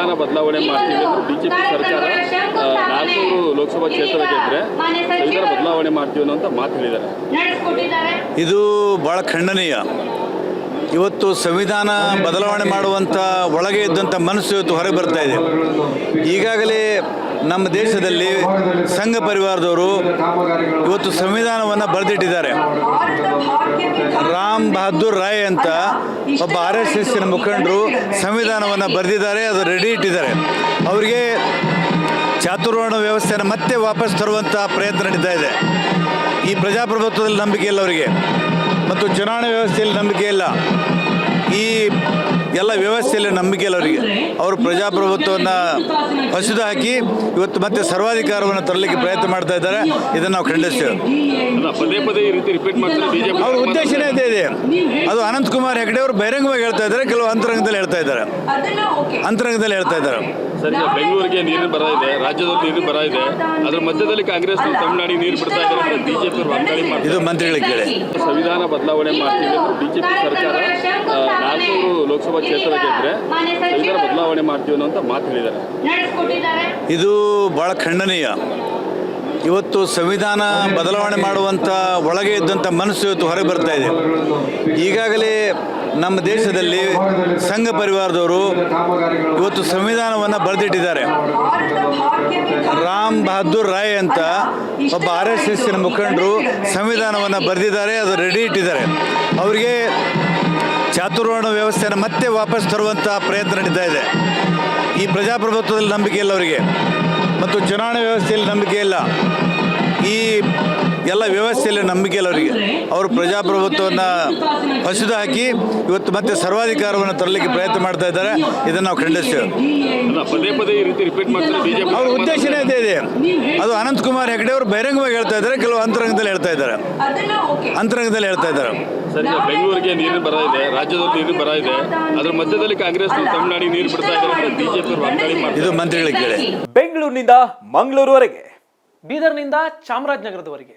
ಸಂವಿಧಾನ ಬದಲಾವಣೆ ಮಾಡ್ತೀವಿ ಅಂದ್ರೆ ಬಿಜೆಪಿ ಸರ್ಕಾರ ನಾಲ್ಕೂರು ಲೋಕಸಭಾ ಕ್ಷೇತ್ರ ಗೆದ್ರೆ ಸಂವಿಧಾನ ಬದಲಾವಣೆ ಮಾಡ್ತೀವಿ ಅನ್ನೋ ಅಂತ ಮಾತು ಹೇಳಿದ್ದಾರೆ. ಇದು ಬಹಳ ಖಂಡನೀಯ. ಇವತ್ತು ಸಂವಿಧಾನ ಬದಲಾವಣೆ ಮಾಡುವಂಥ ಒಳಗೆ ಇದ್ದಂಥ ಮನಸ್ಸು ಇವತ್ತು ಹೊರಗೆ ಬರ್ತಾ ಇದೆ. ಈಗಾಗಲೇ ನಮ್ಮ ದೇಶದಲ್ಲಿ ಸಂಘ ಪರಿವಾರದವರು ಇವತ್ತು ಸಂವಿಧಾನವನ್ನು ಬರೆದಿಟ್ಟಿದ್ದಾರೆ. ರಾಮ್ ಬಹದ್ದೂರ್ ರಾಯ್ ಅಂತ ಒಬ್ಬ ಆರ್ ಎಸ್ ಎಸ್ಸಿನ ಮುಖಂಡರು ಸಂವಿಧಾನವನ್ನು ಬರೆದಿದ್ದಾರೆ ಅದು ರೆಡಿ ಇಟ್ಟಿದ್ದಾರೆ. ಅವರಿಗೆ ಚಾತುರ್ವರ್ಣ ವ್ಯವಸ್ಥೆಯನ್ನು ಮತ್ತೆ ವಾಪಸ್ ತರುವಂಥ ಪ್ರಯತ್ನ ನಡೀತಾ ಇದೆ. ಈ ಪ್ರಜಾಪ್ರಭುತ್ವದಲ್ಲಿ ನಂಬಿಕೆ ಇಲ್ಲ ಅವರಿಗೆ. ಮತ್ತು ಚುನಾವಣೆ ವ್ಯವಸ್ಥೆಯಲ್ಲಿ ನಂಬಿಕೆ ಇಲ್ಲ. ಈ ಎಲ್ಲ ವ್ಯವಸ್ಥೆಯಲ್ಲಿ ನಂಬಿಕೆ ಇಲ್ಲ ಅವರಿಗೆ. ಅವರು ಪ್ರಜಾಪ್ರಭುತ್ವವನ್ನು ಹಸಿದು ಹಾಕಿ ಇವತ್ತು ಮತ್ತೆ ಸರ್ವಾಧಿಕಾರವನ್ನು ತರಲಿಕ್ಕೆ ಪ್ರಯತ್ನ ಮಾಡ್ತಾ ಇದ್ದಾರೆ. ಇದನ್ನು ನಾವು ಖಂಡಿಸ್ತೇವೆ. ಅಲ್ಲ ಪದೇ ಪದೇ ಈ ರೀತಿ ರಿಪೀಟ್ ಮಾಡ್ತಾರೆ ಬಿಜೆಪಿ. ಅವ್ರ ಉದ್ದೇಶನೇ ಇದೆ ಇದೆ. ಅದು ಅನಂತಕುಮಾರ್ ಹೆಗಡೆ ಅವರು ಬಹಿರಂಗವಾಗಿ ಹೇಳ್ತಾ ಇದ್ದಾರೆ ಕೆಲವು ಅಂತರಂಗದಲ್ಲಿ ಹೇಳ್ತಾ ಇದ್ದಾರೆ. ಅದನ್ನ ಓಕೆ. ಅಂತರಂಗದಲ್ಲಿ ಹೇಳ್ತಾ ಇದ್ದಾರೆ. ಸರಿ ಬೆಂಗಳೂರಿಗೆ ನೀರು ಬರ ಇದೆ ರಾಜ್ಯದಲ್ಲಿ ನೀರು ಬರ ಇದೆ. ಅದ್ರ ಮಧ್ಯದಲ್ಲಿ ಕಾಂಗ್ರೆಸ್ ತಮಿಳುನಾಡಿಗೆ ನೀರು ಬಿಡ್ತಾ ಇದ್ದಾರೆ ಅಂತ ಬಿಜೆಪಿ ಅವರು ವಾಗ್ದಾಳಿ ಮಾಡ್ತಾರೆ. ಇದು ಮಂತ್ರಿಗಳಿಗೆ ಕೇಳಿ. ಸಂವಿಧಾನ ಬದಲಾವಣೆ ಮಾಡ್ತೀವಿ ಬಿಜೆಪಿ ಸರ್ಕಾರ ಆ, ನಾಲ್ಕೂರು ಲೋಕಸಭಾ ಕ್ಷೇತ್ರ ಗೆದ್ರೆ ಇದರ ಬದಲಾವಣೆ ಮಾಡ್ತೀವಿ ಅನ್ನೋ ಅಂತ ಮಾತು ಹೇಳಿದ್ದಾರೆ. ಇದು ಭಾಳ ಖಂಡನೀಯ. ಇವತ್ತು ಸಂವಿಧಾನ ಬದಲಾವಣೆ ಮಾಡುವಂಥ ಒಳಗೆ ಇದ್ದಂಥ ಮನಸ್ಸು ಇವತ್ತು ಹೊರಗೆ ಬರ್ತಾ ಇದೆ. ಈಗಾಗಲೇ ನಮ್ಮ ದೇಶದಲ್ಲಿ ಸಂಘ ಪರಿವಾರದವರು ಇವತ್ತು ಸಂವಿಧಾನವನ್ನು ಬರೆದಿಟ್ಟಿದ್ದಾರೆ. ರಾಮ್ ಬಹದ್ದೂರ್ ರಾಯ್ ಅಂತ ಒಬ್ಬ ಆರ್ ಎಸ್ ಎಸ್ಸಿನ ಮುಖಂಡರು ಸಂವಿಧಾನವನ್ನು ಬರೆದಿದ್ದಾರೆ ಅದು ರೆಡಿ ಇಟ್ಟಿದ್ದಾರೆ. ಅವರಿಗೆ ಚಾತುರ್ವರ್ಣ ವ್ಯವಸ್ಥೆಯನ್ನು ಮತ್ತೆ ವಾಪಸ್ ತರುವಂಥ ಪ್ರಯತ್ನ ನಡೀತಾ ಇದೆ. ಈ ಪ್ರಜಾಪ್ರಭುತ್ವದಲ್ಲಿ ನಂಬಿಕೆ ಇಲ್ಲ ಅವರಿಗೆ. ಮತ್ತು ಚುನಾವಣೆ ವ್ಯವಸ್ಥೆಯಲ್ಲಿ ನಂಬಿಕೆ ಇಲ್ಲ. ಈ ಎಲ್ಲ ವ್ಯವಸ್ಥೆಯಲ್ಲಿ ನಂಬಿಕೆ ಇಲ್ಲ ಅವರಿಗೆ. ಅವರು ಪ್ರಜಾಪ್ರಭುತ್ವವನ್ನು ಹಸಿದು ಹಾಕಿ ಇವತ್ತು ಮತ್ತೆ ಸರ್ವಾಧಿಕಾರವನ್ನು ತರಲಿಕ್ಕೆ ಪ್ರಯತ್ನ ಮಾಡ್ತಾ ಇದ್ದಾರೆ. ಇದನ್ನು ನಾವು ಖಂಡಿಸ್ತೇವೆ. ಅಲ್ಲ ಪದೇ ಪದೇ ಈ ರೀತಿ ರಿಪೀಟ್ ಮಾಡ್ತಾರೆ. ಬಿಜೆಪಿ ಅವ್ರ ಉದ್ದೇಶನೇ ಅದೇ ಇದೆ. ಅದು ಅನಂತಕುಮಾರ್ ಹೆಗಡೆ ಅವರು ಬಹಿರಂಗವಾಗಿ ಹೇಳ್ತಾ ಇದ್ದಾರೆ ಕೆಲವು ಅಂತರಂಗದಲ್ಲಿ ಹೇಳ್ತಾ ಇದ್ದಾರೆ. ಅದನ್ನ ಓಕೆ. ಅಂತರಂಗದಲ್ಲಿ ಹೇಳ್ತಾ ಇದ್ದಾರೆ. ಸರಿ ಬೆಂಗಳೂರಿಗೆ ನೀರು ಬರ ಇದೆ ರಾಜ್ಯದಲ್ಲಿ ನೀರು ಬರ ಇದೆ. ಅದ್ರ ಮಧ್ಯದಲ್ಲಿ ಕಾಂಗ್ರೆಸ್ ತಮಿಳುನಾಡಿಗೆ ನೀರು ಬಿಡ್ತಾ ಇದ್ದಾರೆ ಬಿಜೆಪಿ ಅವರು ವಾಗ್ದಾಳಿ ಮಾಡ್ತಾರೆ ಇದು ಮಂತ್ರಿಗಳಿಗೆ ಕೇಳಿ. ಬೆಂಗಳೂರಿನಿಂದ ಮಂಗಳೂರುವರೆಗೆ ಬೀದರ್ನಿಂದ ಚಾಮರಾಜನಗರದವರೆಗೆ.